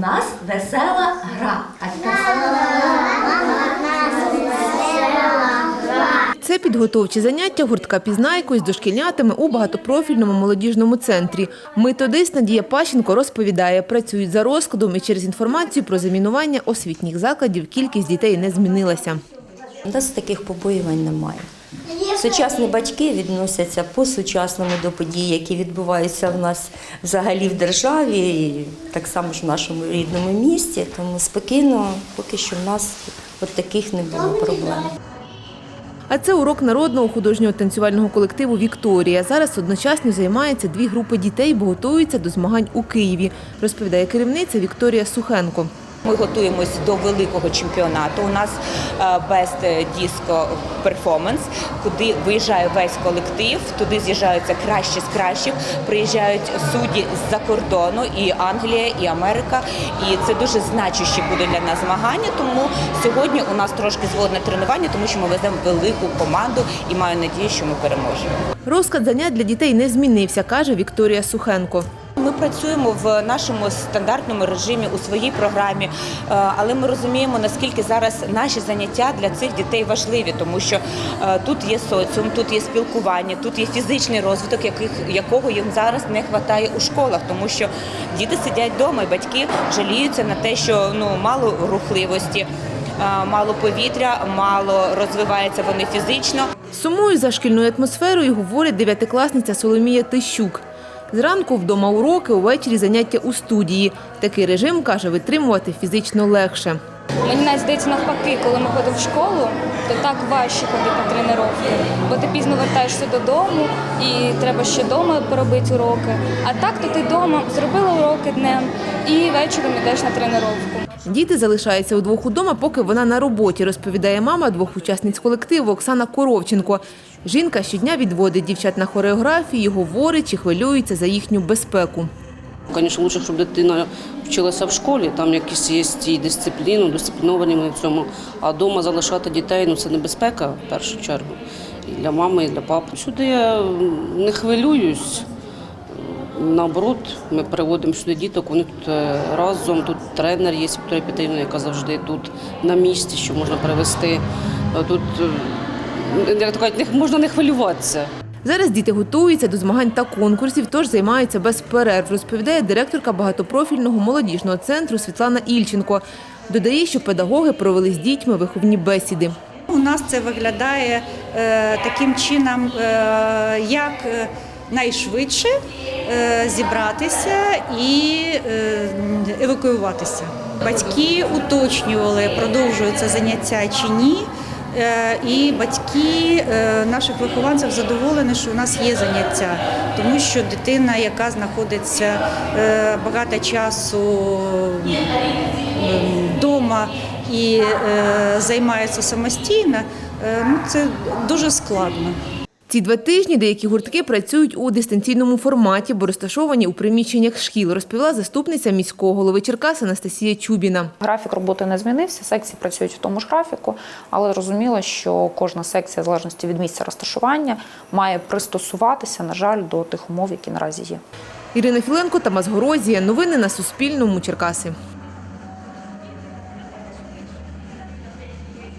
нас весела гра. Це підготовчі заняття гуртка «Пізнайко» з дошкільнятами у багатопрофільному молодіжному центрі. Методист Надія Пащенко розповідає, працюють за розкладом і через інформацію про замінування освітніх закладів кількість дітей не змінилася. У нас таких побоювань немає. Сучасні батьки відносяться по-сучасному до подій, які відбуваються в нас взагалі в державі, і так само ж в нашому рідному місті. Тому спокійно, поки що в нас от таких не було проблем. А це урок народного художнього танцювального колективу «Вікторія». Зараз одночасно займаються дві групи дітей, бо готуються до змагань у Києві, розповідає керівниця Вікторія Сухенко. Ми готуємось до великого чемпіонату. У нас е, Best Disco Performance, куди виїжджає весь колектив. Туди з'їжджаються кращі з кращих. Приїжджають судді з-за кордону, і Англія, і Америка. І це дуже значущі будуть для нас змагання. Тому сьогодні у нас трошки зводне тренування, тому що ми веземо велику команду і маю надію, що ми переможемо. Розклад занять для дітей не змінився, каже Вікторія Сухенко. Ми працюємо в нашому стандартному режимі у своїй програмі, е, але ми розуміємо, наскільки зараз наші заняття для цих дітей важливі, тому що е, тут є соціум, тут є спілкування, тут є фізичний розвиток, яких якого їм зараз не вистачає у школах, тому що діти сидять вдома, і батьки жаліються на те, що ну мало рухливості. е, Мало повітря, мало розвиваються вони фізично. Сумують за шкільною атмосферою, говорить дев'ятикласниця Соломія Тищук. Зранку вдома уроки, увечері заняття у студії. Такий режим, каже, витримувати фізично легше. Мені навіть здається навпаки, коли ми ходимо в школу, то так важче ходити на тренування, бо ти пізно вертаєшся додому і треба ще вдома поробити уроки. А так то ти вдома зробила уроки днем і вечором йдеш на тренування. Діти залишаються удвох удома, поки вона на роботі, розповідає мама двох учасниць колективу Оксана Коровченко. Жінка щодня відводить дівчат на хореографії, говорить чи хвилюється за їхню безпеку. Звісно, лучше, щоб дитина вчилася в школі, там якісь є і дисципліну, дисципліновані ми в цьому. А вдома залишати дітей ну це небезпека в першу чергу. І для мами, і для папи. Сюди я не хвилююсь. Наоборот, ми приводимо сюди діток, вони тут е, разом, тут тренер є Вікторія Петрівна, яка завжди тут на місці, що можна привезти. Тут, е, як то кажуть, можна не хвилюватися. Зараз діти готуються до змагань та конкурсів, тож займаються без перерв, розповідає директорка багатопрофільного молодіжного центру Світлана Ільченко. Додає, що педагоги провели з дітьми виховні бесіди. У нас це виглядає е, таким чином, е, як е, найшвидше е, зібратися і евакуюватися. Батьки уточнювали, продовжуються заняття чи ні. Е, І батьки е, наших вихованців задоволені, що у нас є заняття, тому що дитина, яка знаходиться е, багато часу вдома і займається самостійно, ну це дуже складно. Ці два тижні деякі гуртки працюють у дистанційному форматі, бо розташовані у приміщеннях шкіл, розповіла заступниця міського голови Черкас Анастасія Чубіна. Графік роботи не змінився, секції працюють в тому ж графіку, але зрозуміло, що кожна секція, в залежності від місця розташування, має пристосуватися, на жаль, до тих умов, які наразі є. Ірина Філенко, Тамас Горозія. Новини на Суспільному. Черкаси.